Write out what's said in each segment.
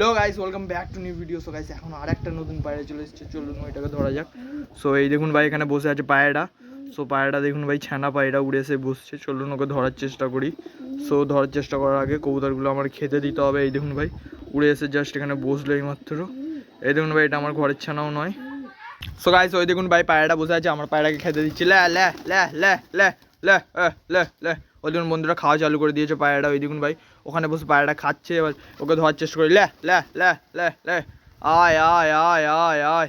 Hello guys, welcome back to new video. So guys, এখন আর একটা নতুন পায়রা চলে এসেছে। চলুন ওইটাকে ধরা যাক। সো এই দেখুন ভাই, এখানে বসে আছে পায়রাটা সো পায়রাটা দেখুন ভাই, ছানা পায়রা উড়ে এসে বসছে। চলুন ওকে ধরার চেষ্টা করি। সো ধরার চেষ্টা করার আগে কবুতরগুলো আমার খেতে দিতে হবে। এই দেখুন ভাই, উড়ে এসে জাস্ট এখানে বসল এই মাত্র এই দেখুন ভাই, এটা আমার ঘরের ছানাও নয়। সো গাইস, ওই দেখুন ভাই, পায়রাটা বসে আছে। আমার পায়রাকে খেতে দিচ্ছি। লে লে লে লে লে লে লে লে। ওই দেখুন বন্ধুরা খাওয়া চালু করে দিয়েছে পায়রাটা, ওই দেখুন ভাই। ওখানে বসে পায়রাটা খাচ্ছে, এবার ওকে ধোয়ার চেষ্টা করি। লে লে লে লে লে। আয় আয় আয় আয় আয়।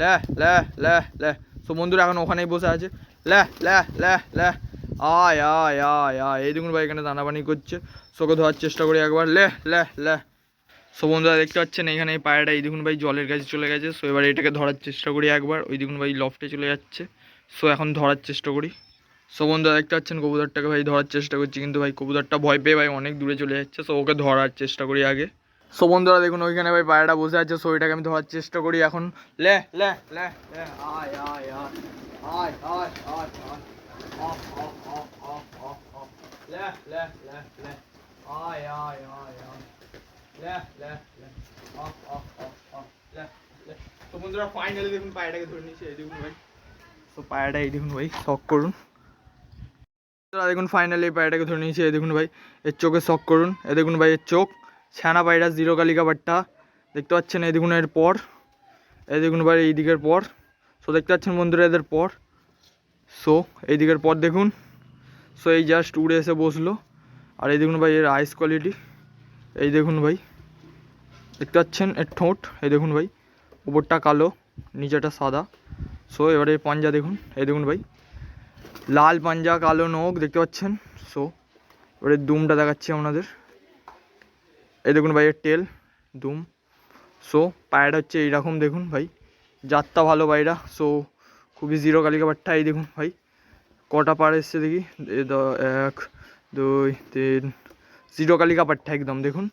লে লে লে লে। সো বন্ধুরা এখন ওখানেই বসে আছে। লে লে লে লে। আয় আয় আয় আয়। এই দেখুন ভাই এখানে দানা পানি করছে সোকে ধোয়ার চেষ্টা করি একবার। লে লে লে। সো বন্ধুরা দেখতে পাচ্ছেন এখানে এই পায়রাটা, এই দেখুন ভাই জলের কাছে চলে গেছে। সো এবার এটাকে ধরার চেষ্টা করি একবার। ওই দেখুন ভাই লফটে চলে যাচ্ছে। সো এখন ধরার চেষ্টা করি। সো বন্ধুরা দেখতে পাচ্ছেন কবুতরটাকে ভাই, ধরার চেষ্টা করছি কিন্তু ভাই, কবুতরটা ভয় পেয়ে ভাই অনেক দূরে চলে যাচ্ছে, সো ওকে ধরার চেষ্টা করি আগে। সো বন্ধুরা, দেখুন ওইখানে ভাই পায়রাটা বসে আছে, সো এটাকে আমি ধরার চেষ্টা করি এখন। লে লে লে আয় আয় আয় আয় আয় আয় আয় আয় লে লে তো বন্ধুরা ফাইনালি দেখুন পায়রাটাকে ধরে নিয়েছি, এই দেখুন ভাই। তো পায়রাটা এই দেখুন ভাই, শখ করুন। দেখুন ফাইনালি এই পায়রাটাকে ধরে নিয়েছি। এই দেখুন ভাই, এর চোখে শখ করুন। এ দেখুন ভাই, এর চোখ। ছানা পায়রা জিরো কালিকা বাট্টা দেখতে পাচ্ছেন, এই দেখুন এর পর। এই দেখুন ভাই, এই দিকের পর। সো দেখতে পাচ্ছেন বন্ধুরা, এদের পর। সো এই দিকের পর দেখুন। সো এই জাস্ট উড়ে এসে বসল। আর এই দেখুন ভাই, এর আইস কোয়ালিটি এই দেখুন ভাই। দেখতে পাচ্ছেন, এর ঠোঁট। এই দেখুন ভাই, উপরটা কালো নিচেটা সাদা। সো এবারে পাঞ্জা দেখুন। এই দেখুন ভাই। লাল পাঞ্জা, কালো নখ, দেখতে পাচ্ছেন? সো এবারে দুমটা দেখাচ্ছি আপনাদের। এই দেখুন ভাই এর টেল দুম। সো পায়রাটা হচ্ছে এইরকম, দেখুন ভাই। যাত্রা ভালো পায়রা। সো খুবই জিরো কালিকা পাট্টা এই দেখুন ভাই। কটা পার এসছে দেখি। এক, দুই, তিন। জিরো কালিকা পাট্টা একদম, দেখুন।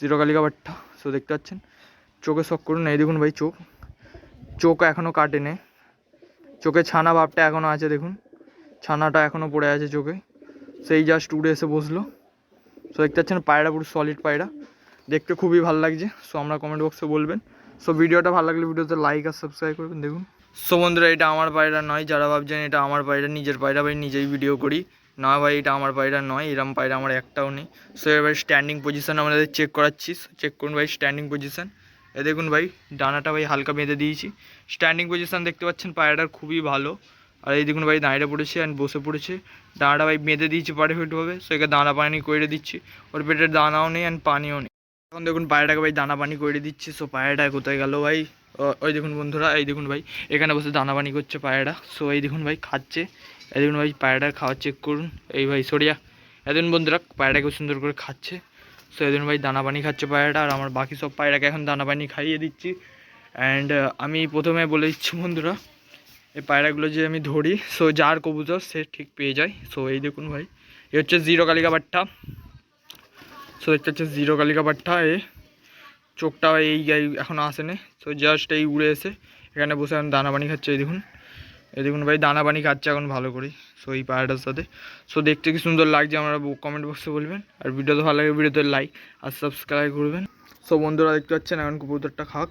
জিরো কালিকা পাট্টা সো দেখতে পাচ্ছেন? চোখে শখ করুন, এই দেখুন ভাই, চোখ। চোখ এখনও কাটেনি। চোখে ছানা ভাবটা এখনও আছে, দেখুন। ছানাটা এখনও পড়ে আছে চোখে। সেই জাস্ট উড়ে এসে বসল। সো দেখতে পাচ্ছেন পায়রা, পুরো সলিড পায়রা। দেখতে খুবই ভালো লাগছে। সো আমরা কমেন্ট বক্সে বলবেন। সো ভিডিওটা ভালো লাগলে ভিডিওতে লাইক আর সাবস্ক্রাইব করবেন। দেখুন। সো বন্ধুরা, এটা আমার পায়রা নয়। যারা ভাবছেন এটা আমার পায়রা, নিজের পায়রা, ভাই, নিজেই ভিডিও করি। না, ভাই, এটা আমার পায়রা নয়। এরম পায়রা আমার একটাও নেই। সো এবার স্ট্যান্ডিং পজিশন আমাদের চেক করাচ্ছি। চেক করুন, ভাই স্ট্যান্ডিং পজিশন এ দেখুন, ভাই, ডানাটা, ভাই, হালকা বেঁধে দিয়েছি। স্ট্যান্ডিং পজিশন দেখতে পাচ্ছেন পায়রাটার খুবই ভালো। আর এই দেখুন ভাই দাঁড়িয়ে পড়েছে অ্যান্ড বসে পড়েছে। দানাটা ভাই বেঁধে দিয়েছি পারফেক্টভাবে সো একে দানা পানি করে দিচ্ছি। ওর পেটের দানাও নেই অ্যান্ড পানিও নেই। এখন দেখুন পায়রাটাকে ভাই দানা পানি করে দিচ্ছি। সো পায়রাটা কোথায় গেল ভাই? ওই দেখুন বন্ধুরা, এই দেখুন ভাই, এখানে বসে দানা পানি করছে পায়রাটা। সো এই দেখুন ভাই খাচ্ছে। এই দেখুন ভাই পায়রাটার খাওয়া চেক করুন। এই ভাই, সরিয়া। এই দেখুন বন্ধুরা পায়রাটাকে সুন্দর করে খাচ্ছে। সো এই দেখুন ভাই দানা পানি খাচ্ছে পায়রাটা আর আমার বাকি সব পায়রাকে এখন দানা পানি খাইয়ে দিচ্ছি। অ্যান্ড আমি প্রথমে বলে দিচ্ছি বন্ধুরা এই পায়রাগুলো যে আমি ধরি সো যার কবুতর সে ঠিক পেয়ে যায়। সো এই দেখুন ভাই এ হচ্ছে জিরো কালিকা বাট্টা। সো দেখতে হচ্ছে জিরো কালিকা বাট্টা, এ চোখটা এই এখনও আসেনি। সো জাস্ট এই উড়ে এসে এখানে বসে এখন দানা পানি খাচ্ছে, এই দেখুন। এই দেখুন ভাই দানা পানি খাচ্ছে এখন ভালো করে সো এই পায়রাটার সাথে। সো দেখতে কি সুন্দর লাগছে আমরা কমেন্ট বক্সে বলবেন। আর ভিডিওতে ভালো লাগে ভিডিওতে লাইক আর সাবস্ক্রাইব করবেন। সো বন্ধুরা দেখতে পাচ্ছেন এখন কবুতরটা খাক।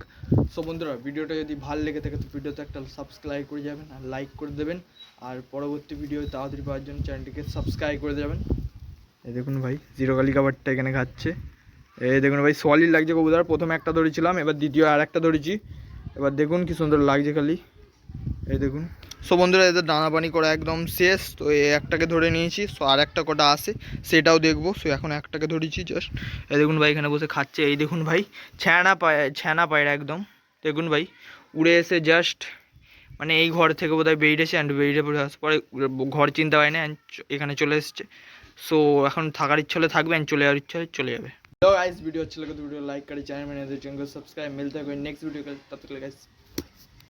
সো বন্ধুরা ভিডিওটা যদি ভালো লেগে থাকে তো ভিডিওতে একটা সাবস্ক্রাইব করে যাবেন আর লাইক করে দেবেন। আর পরবর্তী ভিডিও তাড়াতাড়ি পাওয়ার জন্য চ্যানেলটিকে সাবস্ক্রাইব করে যাবেন এই দেখুন ভাই জিরো কালি কাবারটা এখানে খাচ্ছে। এই দেখুন ভাই সলিড লাগছে কবুতর। প্রথমে একটা ধরেছিলাম, এবার দ্বিতীয় আর একটা ধরেছি। এবার দেখুন কি সুন্দর লাগছে খালি। এই দেখুন। সো বন্ধুরা, এদের দানাপানি করা একদম শেষ। তো এই একটাকে ধরে নিয়েছি, সো আর একটা কটা আসে সেটাও দেখব। সো এখন একটাকে ধরেছি জাস্ট এই দেখুন ভাই, এখানে বসে খাচ্ছে। এই দেখুন ভাই ছ্যাঁড়া পায় ছ্যাঁড়া পায়রা একদম। দেখুন ভাই, উড়ে এসে জাস্ট মানে এই ঘর থেকে বোধহয় বেরিয়েছে অ্যান্ড বেরিয়ে পড়ে আসার পরে ঘর চিনতে পারে না অ্যান্ড এখানে চলে এসছে। সো এখন থাকার ইচ্ছা হলে থাকবে অ্যান্ড চলে যাওয়ার ইচ্ছা হলে চলে যাবে। হ্যালো গাইস ভিডিও হচ্ছে লাগে ভিডিও লাইক করে চ্যানেল মেনে চ্যানেল সাবস্ক্রাইব মিলতে হবে নেক্সট ভিডিও তত গাইস